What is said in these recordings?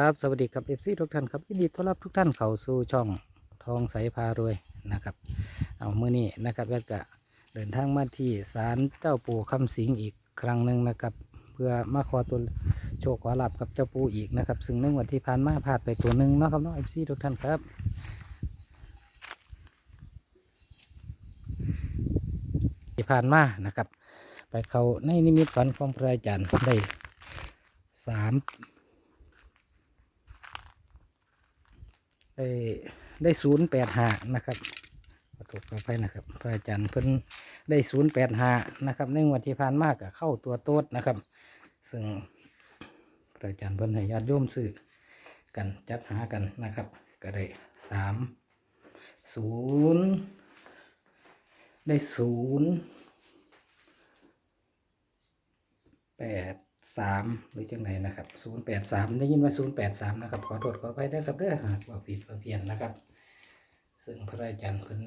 ครับสวัสดีครับเอฟซีทุกท่านครับยินดีต้อนรับทุกท่านเข้าสู่ช่องทองใสพารวยนะครับเอาเมื่อนี้นะครับแล้วก็เดินทางมาที่ศาลเจ้าปู่คำสิงอีกครั้งหนึ่งนะครับ เพื่อมาขอตัวโชคขอหลาบกับเจ้าปู่อีกนะครับ ซึ่งในวันที่ผ่านมาพลาดไปตัวหนึ่งเนาะครับเนาะเอฟซีทุกท่านครับที่ผ่านมานะครับ ไปเขาในนิมิตฝันของพระอาจารย์ได้สาม ได้ได้ศูนย์แปดห้านะครับขอโทษขออภัยนะครับพระอาจารย์เพิ่นได้ศูนย์แปดห้านะครับในวันที่ผ่านมากกับเข้าตัวโต๊ดนะครับ ซึ่งพระอาจารย์เพิ่นให้ญาติโยมซื้อกันจัดหากันนะครับ ก็ได้สามศูนย์ได้ศูนย์แปด สามหรือจังไหนนะครับศูนย์แปดสามได้ยินว่าศูนย์แปดสามนะครับ ขอโทษขอไปได้ครับเด้อหากว่าผิดว่าเพี้ยนนะครับ ซึ่งพระอาจารย์เพิ่น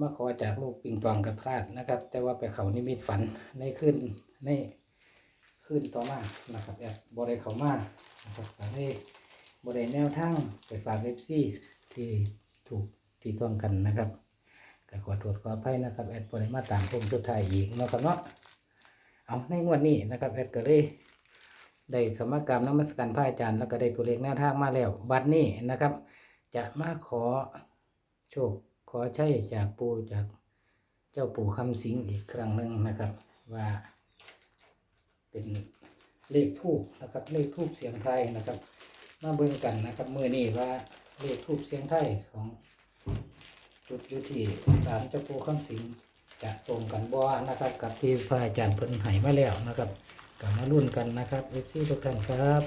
มาขอจากลูกปิงปองกับพลาดนะครับ แต่ว่าไปเขานิมิตฝันในขึ้นในขึ้นต่อมานะครับแอบบริเขามานะครับก็ได้บริแนวทางไปฝากเอฟซีที่ถูกที่ต้องกันนะครับก็ขอโทษขออภัยนะครับแอดบริมาตามพมสุดท้ายอีกนะครับเนาะ เอาในงวดนี้นะครับแอดก็เลยได้คำว่ากรรมน้ำมัสการพระอาจารย์แล้วก็ได้ตัวเลขแนวทางมาแล้ว บัดนี้นะครับ จะมาขอโชคขอใช้จากปู่จากเจ้าปู่คำสิงอีกครั้งหนึ่งนะครับ ว่า เป็นเลขทูบนะครับ เลขทูบเสียงไทยนะครับ มาเบิ่งกันนะครับมือนี้ว่าเลขทูบเสียงไทยของจุดอยู่ที่ศาลเจ้าปู่คำสิง จะตรงกันบ่นะครับ กับที่พระอาจารย์เพิ่นให้มาแล้วนะครับกลับมาลุ้นกันนะครับเอฟซีทุกท่านครับ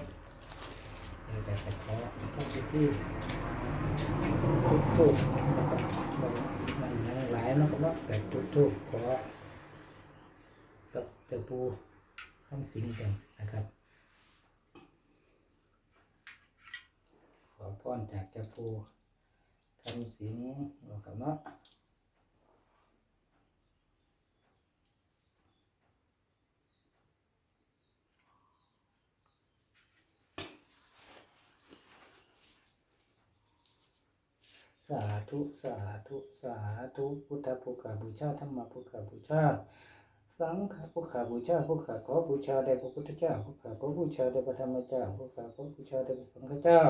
เดี๋ยวแต่ขอทำพิธีจุดทูบนะครับมันหลายนะครับว่าแต่จุดทูบขอกับเจ้าปูคำสิงกันนะครับ ขอพรจากเจ้าปูคำสิงนะครับเนา สาธุสาธุสาธุพุทธภูขาบูชาธรรมภูขาบูชา สังฆภูขาบูชาภูขาขอบูชาแด่พระพุทธเจ้าภูขาขอบูชาแด่พระธรรมเจ้าภูขาขอบูชาแด่พระสังฆเจ้า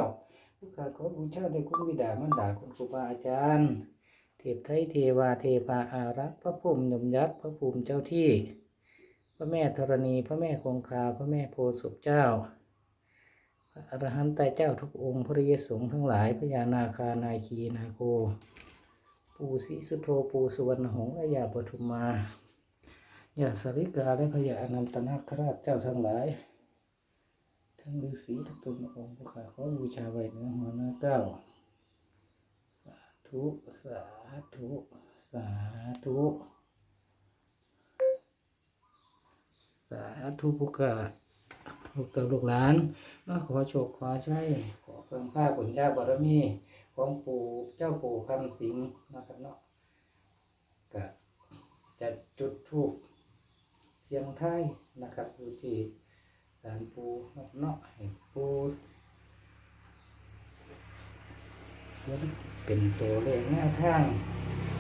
ภูขาขอบูชาแด่คุณบิดามารดาคุณครูบาอาจารย์ เทพไทยเทวาเทพาอารักษ์พระภูมิยมยักษ์พระภูมิเจ้าที่ พระแม่ธรณีพระแม่คงคาพระแม่โพธิ์ศพเจ้า อรหันตเจ้าทุกองค์พระเยสงฆ์ทั้งหลายพญานาคานาคีนาโค ปู่ศรีสุโธปูสุวรรณหงษ์และยาปทุมมายาสริกาและพญาอนันตนาคราชเจ้าทั้งหลาย ทั้งฤาษีทุกตนองค์พระขาขอบูชาไว้เหนือหัวหน้าเก้าสาธุสาธุสาธุสาธุพุกกา ลูกเติมลูกหลานมาขอโชคขอใช้ขอเพิ่มผ้าผลญาบารมีของปู่เจ้าปู่คำสิงห์นะครับเนาะก็จะจุดทูปเสียงไทยนะครับอยู่ที่ศาลปู่นะครับเนาะให้ปู่เขียเป็นตัวเลขแนวทาง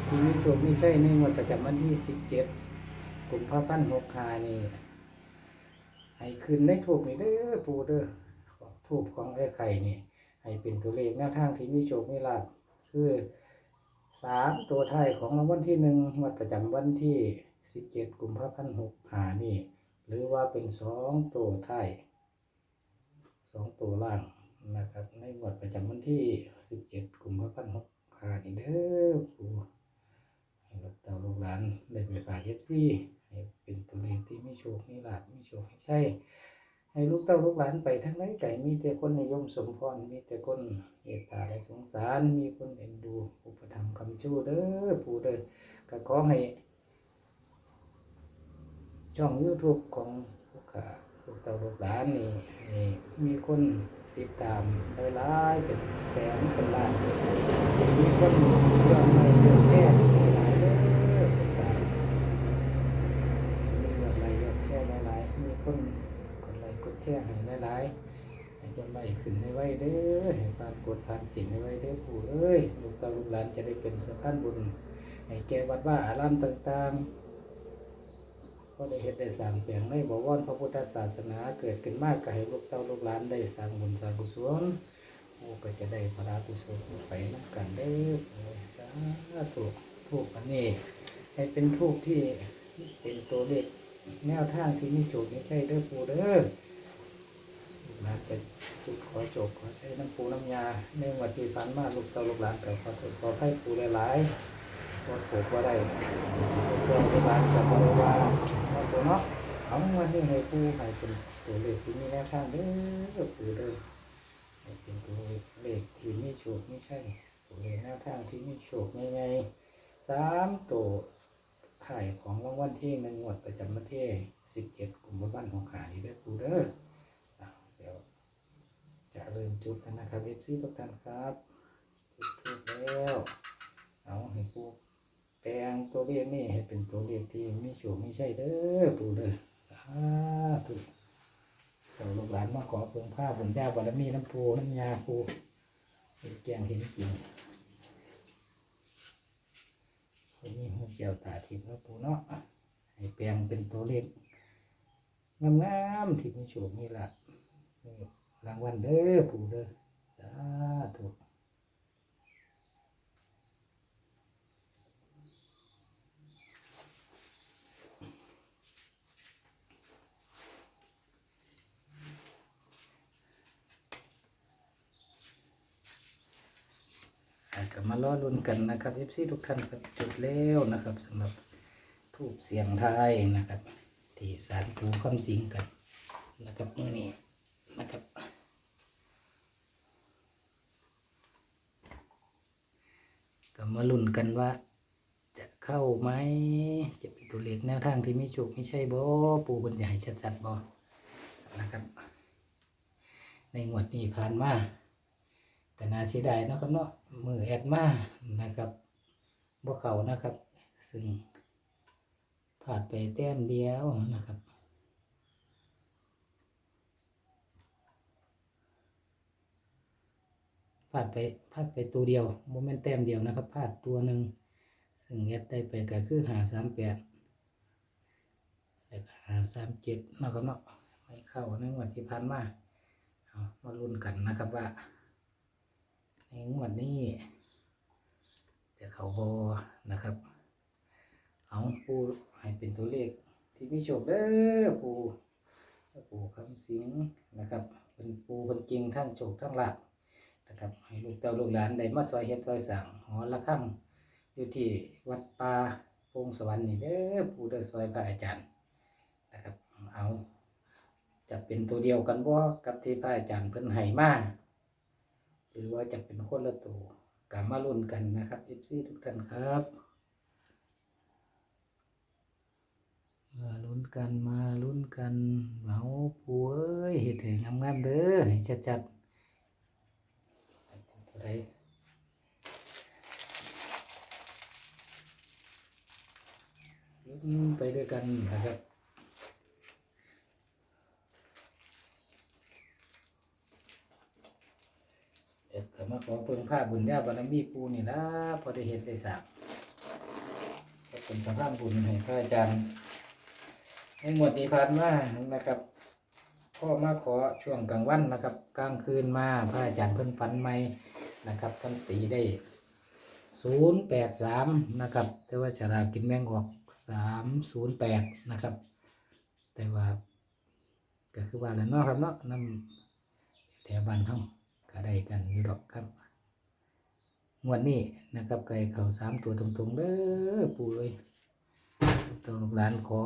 ที่มีตัวมีใช่ในงวดประจำวันที่สิบเจ็ดกุมภาพันหกานี่ ให้ขึ้นในถูกนี่เด้อปูเด้อของถูกของไอ้ไข่นี่ ให้เป็นตัวเลขแนวทางที่มีโชคมีลาภคือสามตัวท้ายของรางวัลที่หนึ่งงวดประจำวันที่สิบเจ็ดกุมภาพันธ์หกหานี่ หรือว่าเป็นสองตัวท้ายสองตัวล่างนะครับ ในงวดประจำวันที่สิบเจ็ดกุมภาพันธ์หกหานี่เด้อปูให้ลูกเต่าลูกหลานได้ไปฝากเอฟซีให้เป็นตัวเลขที่ ชคม่ลาบม่โชคใช่ให้ลูกเต้าลูกหลานไปทั้งไรไก่มีแต่คนนิยมสมพรมีแต่คนเมตตาและสงสารมีคนเอ็นดูอุปถัมภ์คำชูเด้อผู้เด้อก็ขอให้ ช่อง YouTube ของลูกค้าลูกเต้าลูกหลานนี่ให้มีคนติดตามหลายๆเป็นแสนเป็นล้านมีคนเรื่องอะไรเรื่องแช่หลายๆเด้อติดตาม มียอดไลค์ยอดแชร์หลายๆ มีคนกดไลค์กดแชร์ให้หลายๆ ให้ย อดไล่ขึ้นให้ไว้เด้อให้ผ่านกดผ่านสิ่งให้ไว้เด้อปู่เอ้ยลูกตาลูกหลานจะได้เป็นสะพานบุญให้แก่วัดว่าอารามต่างๆ ก็ได้เฮ็ดได้สร้างเสียงในบวรพระพุทธศาสนาเกิดขึ้นมากก็ให้ลูกเต้าลูกหลานได้สร้างบุญสร้างกุศลโอ้ก็จะได้พระกุศลไปนับกันได้อสาธุทูกอันนี้ให้เป็นทูกที่เป็นตัวเลขแนวทางที่มีโจทย์ไม่ใช่เด้อปูเด้อ ลูกหลานเป็นจุดขอจบขอใช้น้ำปูน้ำยาในวันที่ผ่านมากลูกเต้าลูกหลานก็ขอขอให้ปูหลายๆก็ปลูกว่าได้ตัวที่บ้านจะบริวารเอาตัวเนาะเอาวันนี้ให้ผู้ให้เป็นตัวเลขที่มีแนวทางเด้อปู่เด้อให้เป็นตัวเลขที่มีโชคไม่ใช่ตัวเลขแนวทางที่มีโชคง่ายๆสามตัวถ่ายของรางวัลที่หนึ่งงวดประจำวันที่สิบเจ็ดกลุ่มภานของขายเด้อปูเด้อ จะเริ่มจุดกันนะครับเอฟซีทุกท่านครับ จุดทูบแล้ว เอาให้ปูแปลงตัวเลขนี่ให้เป็นตัวเลขที่มีโชคไม่ใช่เด้อปูเด้อสาธุเราลูกหลานมาขอเพิ่งผ้าบุญญาบารมีน้ำปูน้ำยาปูเป็นแกงเห็นจริงคนนี้หูเกี่ยวตาทิพย์นะปูเนาะให้แปลงเป็นตัวเลขงามๆที่มีโชคนี่ละนี่ รางวัลเด้อปูเด้อสาธุอะก็มาล้อลุ้นกันนะครับเอฟซีทุกท่านครับจุดแล้วนะครับสำหรับทูบเสียงไทยนะครับ ที่สารปูคำสิงกันนะครับมื่อนี้นะครับ ก็มาลุ้นกันว่า จะเข้าไหมจะเป็นตัวเลขแนวทางที่มีโชคไม่ใช่บ่ปูบนจะให้ชัดๆบ่นะครับ ในงวดนี้ผ่านมาก็น่าเสียดายนะครับเนาะมือแอดมานะครับบ่เขานะครับ ซึ่งผ่านไปแต้มเดียวนะครับ พลาดไปพลาดไปตัวเดียวโมเมนต์แต้มเดียวนะครับพลาดตัวหนึ่งซึ่งแอดได้ไปก็คือหาสามแปดแล้วก็หาสามเจ็ดนาะครับเนาะไม่เข้าในงวดที่ผ่านมาเอามาลุ้นกันนะครับว่าในงวดนี้จะเขาบอนะครับ เอาปูให้เป็นตัวเลขที่มีโชคเด้อปูปูคำสิงนะครับ เป็นปูเป็นจริงทั้งโชคทั้งหลาภ นะครับให้ลูกเต้าลูกหลานได้มาซอยเฮ็ดซอยสั่งหอละข้างอยู่ที่วัดป่าโพงสวรรค์นี่เด้อปูเด้อซอยพระอาจารย์นะครับเอาจะเป็นตัวเดียวกันบ่กับที่พระอาจารย์เพิ่นให้มาหรือว่าจะเป็นคนละตัวกามาลุ้นกันนะครับ FC ทุกท่านครับมาลุ้นกันมาลุ้นกันเอาปูเอ้ยเห็ดให้งามๆเด้อให้ชัดๆ จะเป็นตัวใดลุ้นไปด้วยกันนะครับเอ็ดก็มาขอเพิ่งผ้าบุญญาบารมีปูนี่ละพอได้เห็นได้สางก็เป็นสะพานบุญให้พระอาจารย์ในหมวดนี้ผ่านมานะครับพ่อมาขอช่วงกลางวันนะครับ กลางคืนมาพระอาจารย์เพิ่นฝันใหม่ นะครับท่านตีได้ศูนย์แปดสามนะครับ แต่ว่าฉลากกินแมงออกสามศูนย์แปดนะครับ แต่ว่าก็คือว่าแล้วเนาะครับเนาะนำแถวบ้านเฮาก็ได้กันอยู่ดอกครับงวดนี้นะครับไก่เขาสามตัวตรงๆเด้อปู่เอ้ยตัวลูกหลานขอ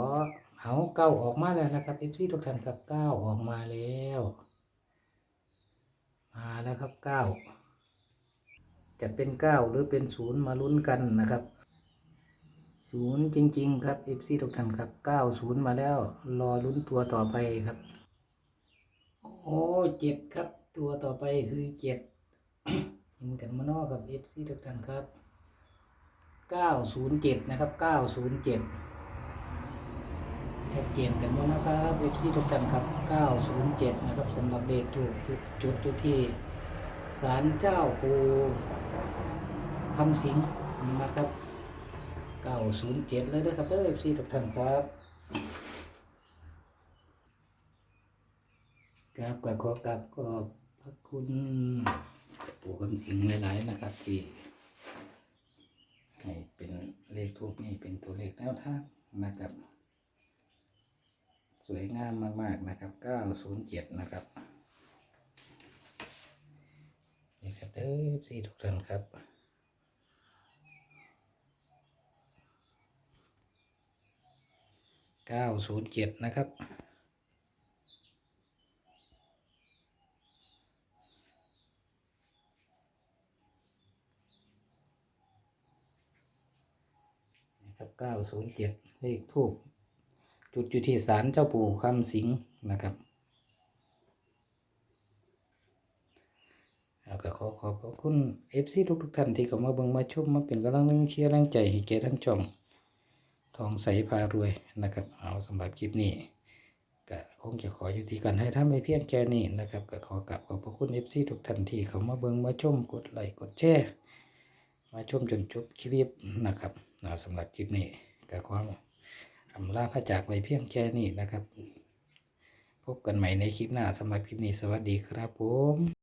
เอาเก้าออกมาแล้วนะครับเอฟซีทุกท่านครับเก้าออกมาแล้ว มาแล้วครับเก้า จะเป็นเก้าหรือเป็นศูนย์มาลุ้นกันนะครับศูนย์จริง ๆ ครับเอฟซีทุกท่านครับเก้าศูนย์มาแล้ว รอลุ้นตัวต่อไปครับ โอ้เจ็ดครับ ตัวต่อไปคือเจ็ดเห็นกันมานอกกับ FC ทุกท่านครับ 907 นะครับ 907 ชัดเจนกันหมดนะครับ FC ทุกท่านครับ 907 นะครับสำหรับเลขถูกจุดอยู่ที่ศาลเจ้าปู คำสิงนะครับ907เลยนะครับเด้อ FC ทุกท่านครับครับก็ขอกราบขอบพระคุณปู่คำสิงหลายๆนะครับที่ให้เป็นเลขทูปนี่เป็นตัวเลขแนวทางนะครับ สวยงามมากๆนะครับ 907 นะครับนี่ครับเด้อซีทุกท่านครับ 907นะครับนะครับ907เลขทูปจุดอยู่ที่ศาลเจ้าปู่คำสิงนะครับแล้วก็ขอขอบคุณเอฟซีทุกทุกๆท่านที่เข้ามาเบิ่งมาชมมาเป็นกำลังนึงเชียร์แรงใจให้แก่ทั้งช่อง ทองใสพารวยนะครับ เอาสำหรับคลิปนี้ก็คงจะขออยู่ที่กันให้ถ้าไม่เพียงแค่นี้นะครับก็ขอกราบขอบพระคุณเอฟซีทุกท่านที่เข้ามาเบิ่งมาชมกดไลค์กดแชร์มาชมจนจบคลิปนะครับเอาสำหรับคลิปนี้ก็ขออำลาพระจากไปเพียงแค่นี้นะครับ พบกันใหม่ในคลิปหน้าสำหรับคลิปนี้สวัสดีครับผม